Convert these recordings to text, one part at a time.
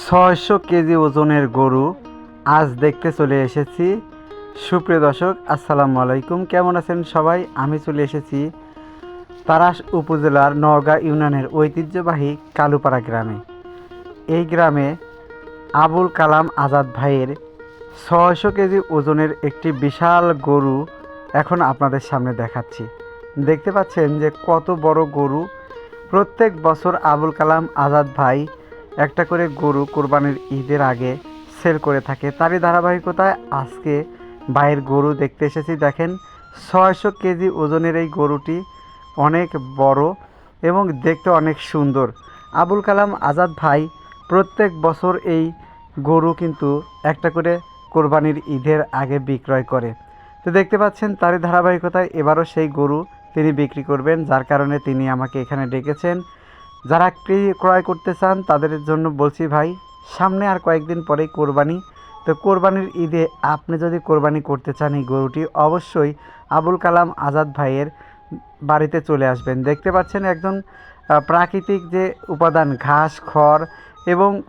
ছয়শো কেজি ওজনের গরু আজ দেখতে চলে এসেছি। সুপ্রিয় দর্শক, আসসালামু আলাইকুম। কেমন আছেন সবাই? আমি চলে এসেছি তারাস উপজেলার নওগাঁ ইউনিয়নের ঐতিহ্যবাহী কালুপাড়া গ্রামে। এই গ্রামে আবুল কালাম আজাদ ভাইয়ের ছয়শো কেজি ওজনের একটি বিশাল গরু এখন আপনাদের সামনে দেখাচ্ছি। দেখতে পাচ্ছেন যে কত বড় গরু। প্রত্যেক বছর আবুল কালাম আজাদ ভাই একটা করে গরু কোরবানির ঈদের আগে সেল করে থাকে। তারই ধারাবাহিকতায় আজকে ভাইয়ের গরু দেখতে এসেছি। দেখেন, ছয়শো কেজি ওজনের এই গরুটি অনেক বড় এবং দেখতে অনেক সুন্দর। আবুল কালাম আজাদ ভাই, প্রত্যেক বছর এই গরু কিন্তু একটা করে কোরবানির ঈদের আগে বিক্রয় করে। তো দেখতে পাচ্ছেন, তারই ধারাবাহিকতায় এবারও সেই গরু তিনি বিক্রি করবেন, যার কারণে তিনি আমাকে এখানে ডেকেছেন। যারা ক্রি- ক্রয় করতে চান তাদের জন্য বলছি ভাই সামনে আর কয়েকদিন পরেই কোরবানি। তো কোরবানির ঈদে আপনি যদি কোরবানি করতে চান এই গরুটি অবশ্যই আবুল কালাম আজাদ ভাইয়ের বাড়িতে চলে আসবেন। দেখতে পাচ্ছেন আহ, প্রাকৃতিক যে উপাদান ঘাস খড় এবং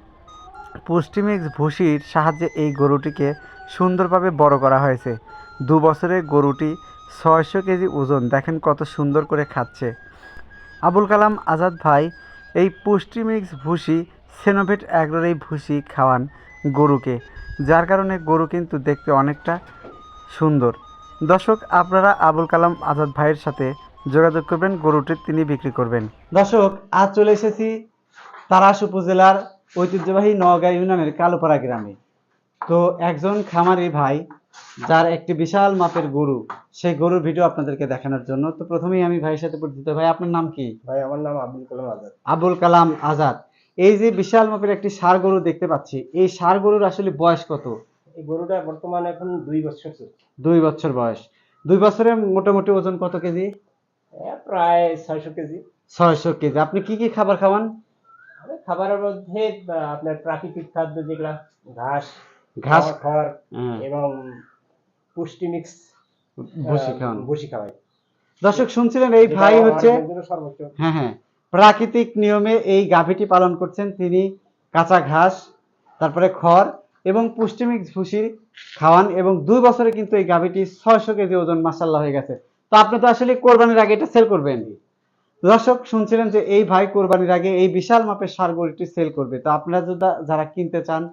পুষ্টিমিক্স ভুসির সাহায্যে এই গরুটিকে সুন্দরভাবে বড় করা হয়েছে। দু বছরের গরুটি ছয়শো কেজি ওজন দেখেন কত সুন্দর করে খাচ্ছে। আবুল কালাম আজাদ ভাই, এই পুষ্টিমিক্স ভুসি সেনোভেট অ্যাগ্রোর এই ভুসি খাওয়ান গরুকে, যার কারণে গরু কিন্তু দেখতে অনেকটা সুন্দর। দর্শক, আপনারা আবুল কালাম আজাদ ভাইয়ের সাথে যোগাযোগ করবেন, গরুটি তিনি বিক্রি করবেন। দর্শক, আজ চলে এসেছি তারাস উপজেলার ঐতিহ্যবাহী নওগাঁ ইউনিয়নের কালোপাড়া গ্রামে। তো একজন খামারি ভাই যার একটি বিশাল মাপের গরু সেই গরুর ভিডিও আপনাদেরকে দেখানোর জন্য। তো প্রথমেই আমি ভাইয়ের সাথে পরিচিত। ভাই আপনার নাম কি? ভাই আমার নাম আব্দুল কালাম আজাদ। আবুল কালাম আজাদ। এই যে বিশাল মাপের একটি ষাড় গরু দেখতে পাচ্ছি এই ষাড় গরুর আসলে বয়স কত? এই গরুটা বর্তমানে এখন দুই বছর দুই বছর বয়স। দুই বছরে মোটামুটি ওজন কত কেজি? প্রায় ছয়শো কেজি। ছয়শো কেজি। আপনি কি কি খাবার খাওয়ান? খাবারের মধ্যে আপনার প্রাকৃতিক খাদ্য যেগুলা ঘাস ঘাস খড়, খড় হ্যাঁ, এবং পুষ্টি মিক্স ভুসি খাওয়ান। ভুসি খাওয়াই। দর্শক শুনছিলেন এই ভাই হচ্ছে হ্যাঁ হ্যাঁ। প্রাকৃতিক নিয়মে এই গাভীটি পালন করছেন। তিনি কাঁচা ঘাস তারপরে খড় এবং পুষ্টিমিক্স ভুসি খাওয়ান এবং দুই বছরে কিন্তু এই গাভীটি ছয়শো কেজি ওজন মাসাল্লাহ হয়ে গেছে। তো আপনি তো আসলে কোরবানির আগে এটা সেল করবেন। দর্শক শুনছিলেন যে এই ভাই কোরবানির আগে এই বিশাল মাপের সার গরুটি সেল করবে। তো আপনারা যারা কিনতে চান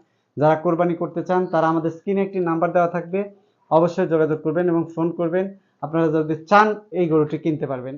যারা কোরবানি করতে চান, তারা আমাদের স্ক্রিনে একটি নাম্বার দেওয়া থাকবে। অবশ্যই যোগাযোগ করবেন এবং ফোন করবেন। আপনারা যদি চান, এই গরুটি কিনতে পারবেন।